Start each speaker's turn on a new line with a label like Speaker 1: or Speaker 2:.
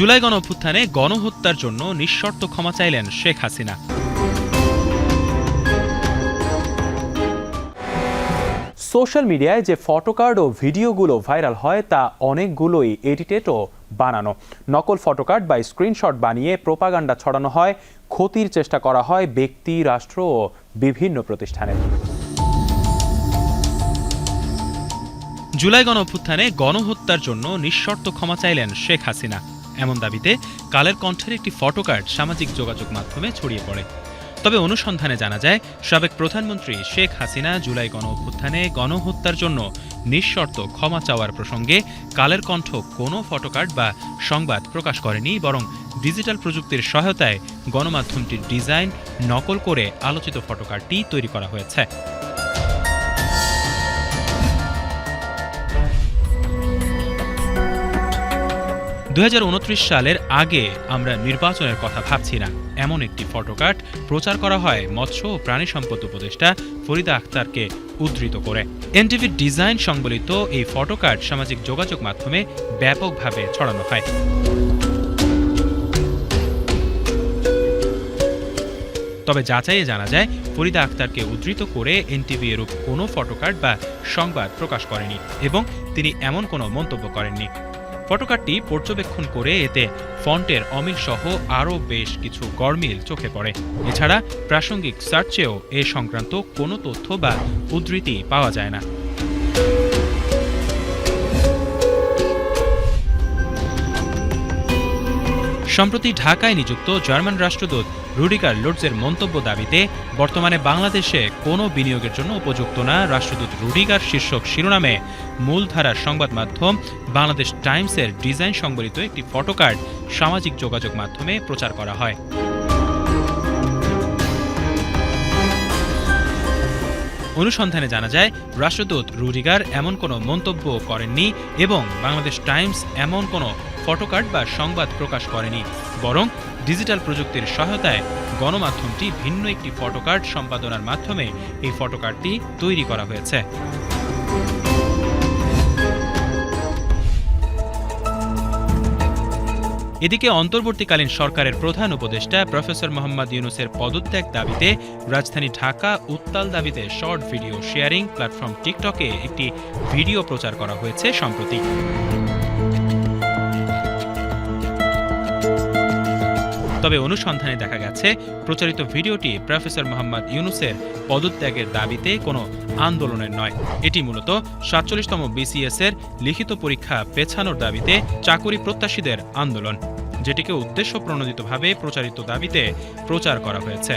Speaker 1: জুলাই গণ অভ্যুত্থানে গণহত্যার জন্য নিঃশর্ত ক্ষমা চাইলেন শেখ হাসিনা।
Speaker 2: সোশ্যাল মিডিয়ায় যে ফটোকার্ড ও ভিডিওগুলো ভাইরাল হয় তা অনেকগুলোই এডিটেড ও বানানো। নকল ফটোকার্ড বা স্ক্রিনশট বানিয়ে প্রোপাগান্ডা ছড়ানো হয় ক্ষতির চেষ্টা করা হয় ব্যক্তি রাষ্ট্র ও বিভিন্ন প্রতিষ্ঠানের
Speaker 1: জুলাই গণ অভ্যুত্থানে গণহত্যার জন্য নিঃশর্ত ক্ষমা চাইলেন শেখ হাসিনা। এমন দাবিতে কালের কণ্ঠের একটি ফটোকার্ড সামাজিক যোগাযোগ মাধ্যমে ছড়িয়ে পড়ে। তবে অনুসন্ধানে জানা যায়, সাবেক প্রধানমন্ত্রী শেখ হাসিনা জুলাই গণ অভ্যুত্থানে গণহত্যার জন্য নিঃশর্ত ক্ষমা চাওয়ার প্রসঙ্গে কালের কণ্ঠ কোনো ফটোকার্ড বা সংবাদ প্রকাশ করেনি, বরং ডিজিটাল প্রযুক্তির সহায়তায় গণমাধ্যমটির ডিজাইন নকল করে আলোচিত ফটোকার্ডটি তৈরি করা হয়েছে। দুই হাজার উনত্রিশ সালের আগে আমরা নির্বাচনের কথা ভাবছি না। এমন একটি ফটোকার্ড প্রচার করা হয় মৎস্য ও প্রাণী সম্পদ উপদেষ্টা ফরিদা আক্তারকে উদ্ধৃত করে। এনটিভির ডিজাইন সংবলিত এই ফটোকার্ড সামাজিক যোগাযোগ মাধ্যমে ব্যাপকভাবে ছড়ানো হয়। তবে যাচাইয়ে জানা যায়, ফরিদা আক্তারকে উদ্ধৃত করে এনটিভি এরূপ কোনো ফটোকার্ড বা সংবাদ প্রকাশ করেনি এবং তিনি এমন কোনো মন্তব্য করেননি। ফটোকার্ডটি পর্যবেক্ষণ করে এতে ফন্টের অমিল সহ আরও বেশ কিছু গরমিল চোখে পড়ে। এছাড়া প্রাসঙ্গিক সার্চেও এ সংক্রান্ত কোনো তথ্য বা উদ্ধৃতি পাওয়া যায় না। সম্প্রতি ঢাকায় নিযুক্ত জার্মান রাষ্ট্রদূত রুডিকার লোডসের মন্তব্য দাবিতে বর্তমানে বাংলাদেশে কোনো বিনিয়োগের জন্য উপযুক্ত না। রাষ্ট্রদূত রুডিকার শীর্ষক শিরোনামে মূলধারার সংবাদ মাধ্যম বাংলাদেশ টাইমসের ডিজাইন সংবলিত একটি ফটোকার্ড সামাজিক যোগাযোগ মাধ্যমে প্রচার করা হয়। অনুসন্ধানে জানা যায়, রাষ্ট্রদূত রুডিগার এমন কোনো মন্তব্য করেননি এবং বাংলাদেশ টাইমস এমন কোনো ফটোকার্ড বা সংবাদ প্রকাশ করেনি, বরং ডিজিটাল প্রযুক্তির সহায়তায় গণমাধ্যমটি ভিন্ন একটি ফটোকার্ড সম্পাদনার মাধ্যমে এই ফটোকার্ডটি তৈরি করা হয়েছে। এদিকে অন্তর্বর্তীকালীন সরকারের প্রধান উপদেষ্টা প্রফেসর মোহাম্মদ ইউনুসের পদত্যাগ দাবিতে রাজধানী ঢাকা উত্তাল দাবিতে শর্ট ভিডিও শেয়ারিং প্ল্যাটফর্ম টিকটকে একটি ভিডিও প্রচার করা হয়েছে সম্প্রতি। তবে অনুসন্ধানে দেখা গেছে, প্রচারিত ভিডিওটি প্রফেসর মোহাম্মদ ইউনুসের পদত্যাগের দাবিতে কোনো আন্দোলনের নয়। এটি মূলত সাতচল্লিশতম বিসিএস এর লিখিত পরীক্ষা পেছানোর দাবিতে চাকুরি প্রত্যাশীদের আন্দোলন, যেটিকে উদ্দেশ্য প্রণোদিতভাবে প্রচারিত দাবিতে প্রচার করা হয়েছে।